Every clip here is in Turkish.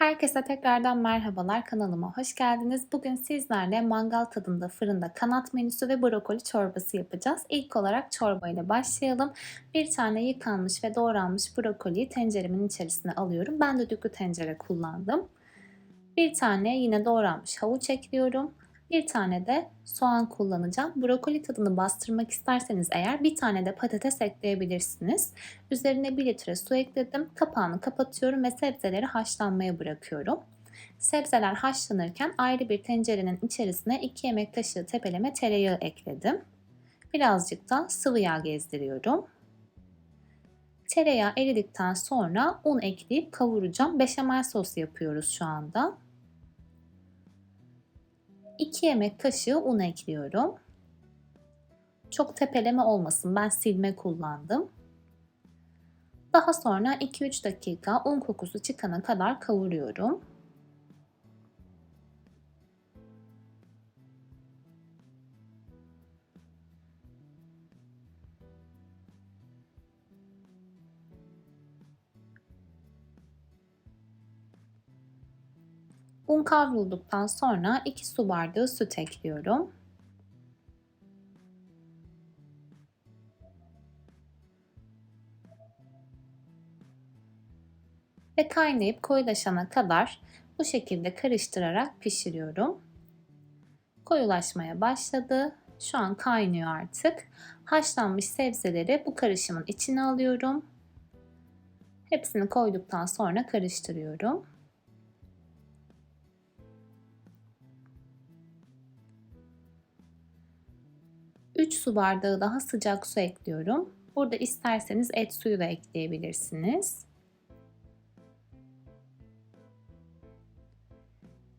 Herkese tekrardan merhabalar kanalıma hoş geldiniz. Bugün sizlerle mangal tadında fırında kanat menüsü ve brokoli çorbası yapacağız. İlk olarak çorba ile başlayalım. Bir tane yıkanmış ve doğranmış brokoliyi tenceremin içerisine alıyorum. Ben de düdüklü tencere kullandım. Bir tane yine doğranmış havuç ekliyorum. Bir tane de soğan kullanacağım. Brokoli tadını bastırmak isterseniz eğer bir tane de patates ekleyebilirsiniz. Üzerine 1 litre su ekledim. Kapağını kapatıyorum ve sebzeleri haşlanmaya bırakıyorum. Sebzeler haşlanırken ayrı bir tencerenin içerisine 2 yemek kaşığı tepeleme tereyağı ekledim. Birazcık da sıvı yağ gezdiriyorum. Tereyağı eridikten sonra un ekleyip kavuracağım. Beşamel sos yapıyoruz şu anda. 2 yemek kaşığı un ekliyorum. Çok tepeleme olmasın. Ben silme kullandım. Daha sonra 2-3 dakika un kokusu çıkana kadar kavuruyorum. Un kavrulduktan sonra 2 su bardağı süt ekliyorum. Ve kaynayıp koyulaşana kadar bu şekilde karıştırarak pişiriyorum. Koyulaşmaya başladı. Şu an kaynıyor artık. Haşlanmış sebzeleri bu karışımın içine alıyorum. Hepsini koyduktan sonra karıştırıyorum. 3 su bardağı daha sıcak su ekliyorum. Burada isterseniz et suyu da ekleyebilirsiniz.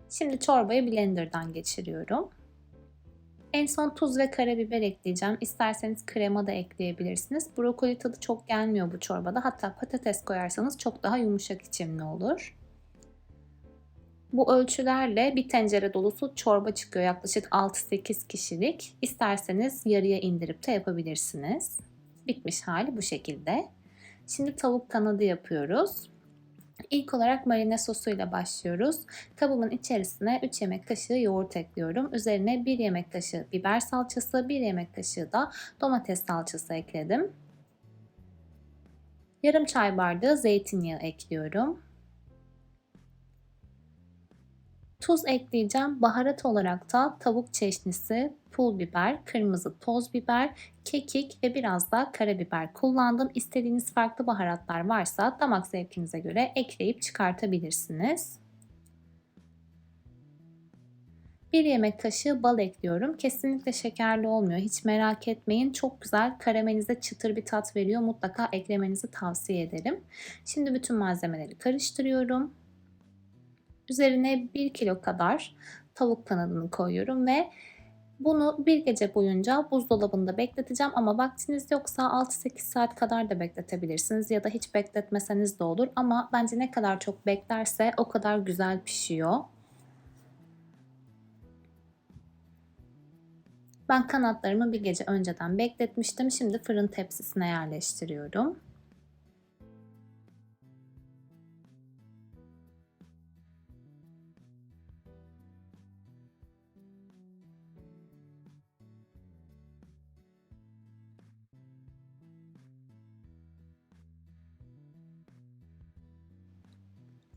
Şimdi çorbayı blenderdan geçiriyorum. En son tuz ve karabiber ekleyeceğim. İsterseniz krema da ekleyebilirsiniz. Brokoli tadı çok gelmiyor bu çorbada. Hatta patates koyarsanız çok daha yumuşak içimli olur. Bu ölçülerle bir tencere dolusu çorba çıkıyor yaklaşık 6-8 kişilik. İsterseniz yarıya indirip de yapabilirsiniz. Bitmiş hali bu şekilde. Şimdi tavuk kanadı yapıyoruz. İlk olarak marine sosuyla başlıyoruz. Kabımın içerisine 3 yemek kaşığı yoğurt ekliyorum. Üzerine 1 yemek kaşığı biber salçası, 1 yemek kaşığı da domates salçası ekledim. Yarım çay bardağı zeytinyağı ekliyorum. Tuz ekleyeceğim. Baharat olarak da tavuk çeşnisi, pul biber, kırmızı toz biber, kekik ve biraz da karabiber kullandım. İstediğiniz farklı baharatlar varsa damak zevkinize göre ekleyip çıkartabilirsiniz. Bir yemek kaşığı bal ekliyorum. Kesinlikle şekerli olmuyor. Hiç merak etmeyin. Çok güzel karamelize çıtır bir tat veriyor. Mutlaka eklemenizi tavsiye ederim. Şimdi bütün malzemeleri karıştırıyorum. Üzerine 1 kilo kadar tavuk kanadını koyuyorum ve bunu bir gece boyunca buzdolabında bekleteceğim ama vaktiniz yoksa 6-8 saat kadar da bekletebilirsiniz ya da hiç bekletmeseniz de olur ama bence ne kadar çok beklerse o kadar güzel pişiyor. Ben kanatlarımı bir gece önceden bekletmiştim. Şimdi fırın tepsisine yerleştiriyorum.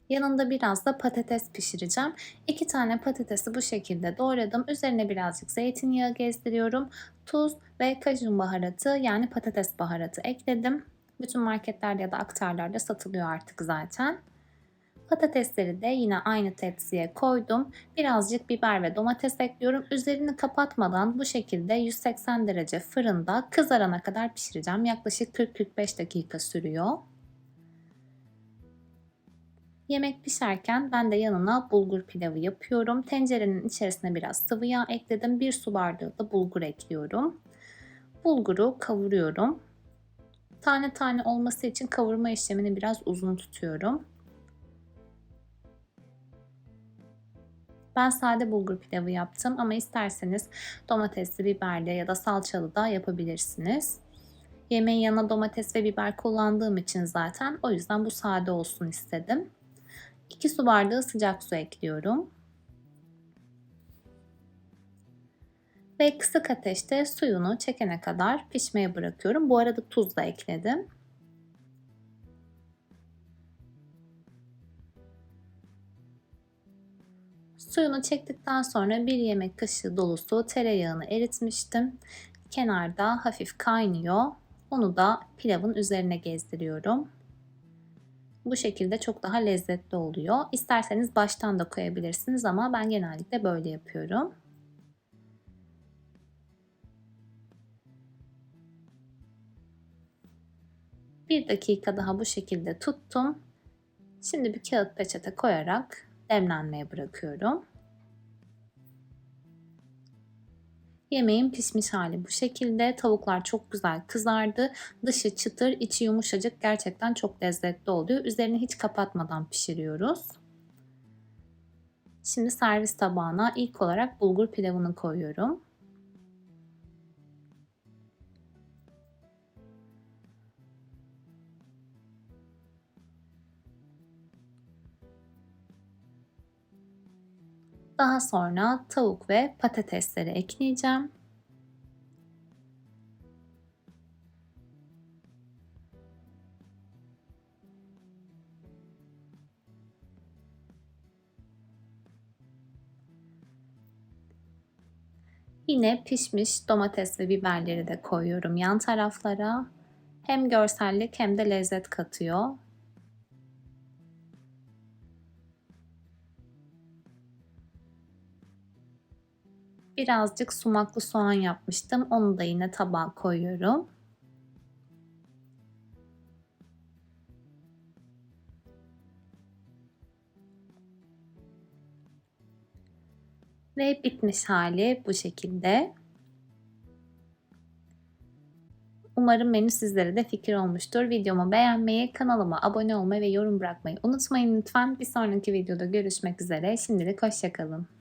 Yanında biraz da patates pişireceğim. İki tane patatesi bu şekilde doğradım. Üzerine birazcık zeytinyağı gezdiriyorum. Tuz ve kajun baharatı yani patates baharatı ekledim. Bütün marketlerde ya da aktarlarda satılıyor artık zaten. Patatesleri de yine aynı tepsiye koydum. Birazcık biber ve domates ekliyorum. Üzerini kapatmadan bu şekilde 180 derece fırında kızarana kadar pişireceğim. Yaklaşık 40-45 dakika sürüyor. Yemek pişerken ben de yanına bulgur pilavı yapıyorum. Tencerenin içerisine biraz sıvı yağ ekledim. Bir su bardağı da bulgur ekliyorum. Bulguru kavuruyorum. Tane tane olması için kavurma işlemini biraz uzun tutuyorum. Ben sade bulgur pilavı yaptım ama isterseniz domatesli, biberli ya da salçalı da yapabilirsiniz. Yemeğin yanına domates ve biber kullandığım için zaten o yüzden bu sade olsun istedim. 2 su bardağı sıcak su ekliyorum. Ve kısık ateşte suyunu çekene kadar pişmeye bırakıyorum. Bu arada tuz da ekledim. Suyunu çektikten sonra bir yemek kaşığı dolusu tereyağını eritmiştim. Kenarda hafif kaynıyor. Onu da pilavın üzerine gezdiriyorum. Bu şekilde çok daha lezzetli oluyor. İsterseniz baştan da koyabilirsiniz ama ben genellikle böyle yapıyorum. Bir dakika daha bu şekilde tuttum. Şimdi bir kağıt peçete koyarak demlenmeye bırakıyorum. Yemeğin pişmiş hali bu şekilde. Tavuklar çok güzel kızardı. Dışı çıtır, içi yumuşacık. Gerçekten çok lezzetli oluyor. Üzerini hiç kapatmadan pişiriyoruz. Şimdi servis tabağına ilk olarak bulgur pilavını koyuyorum. Daha sonra tavuk ve patatesleri ekleyeceğim. Yine pişmiş domates ve biberleri de koyuyorum yan taraflara. Hem görsellik hem de lezzet katıyor. Birazcık sumaklı soğan yapmıştım. Onu da yine tabağa koyuyorum. Ve bitmiş hali bu şekilde. Umarım menü sizlere de fikir olmuştur. Videomu beğenmeyi, kanalıma abone olmayı ve yorum bırakmayı unutmayın lütfen. Bir sonraki videoda görüşmek üzere. Şimdilik hoşçakalın.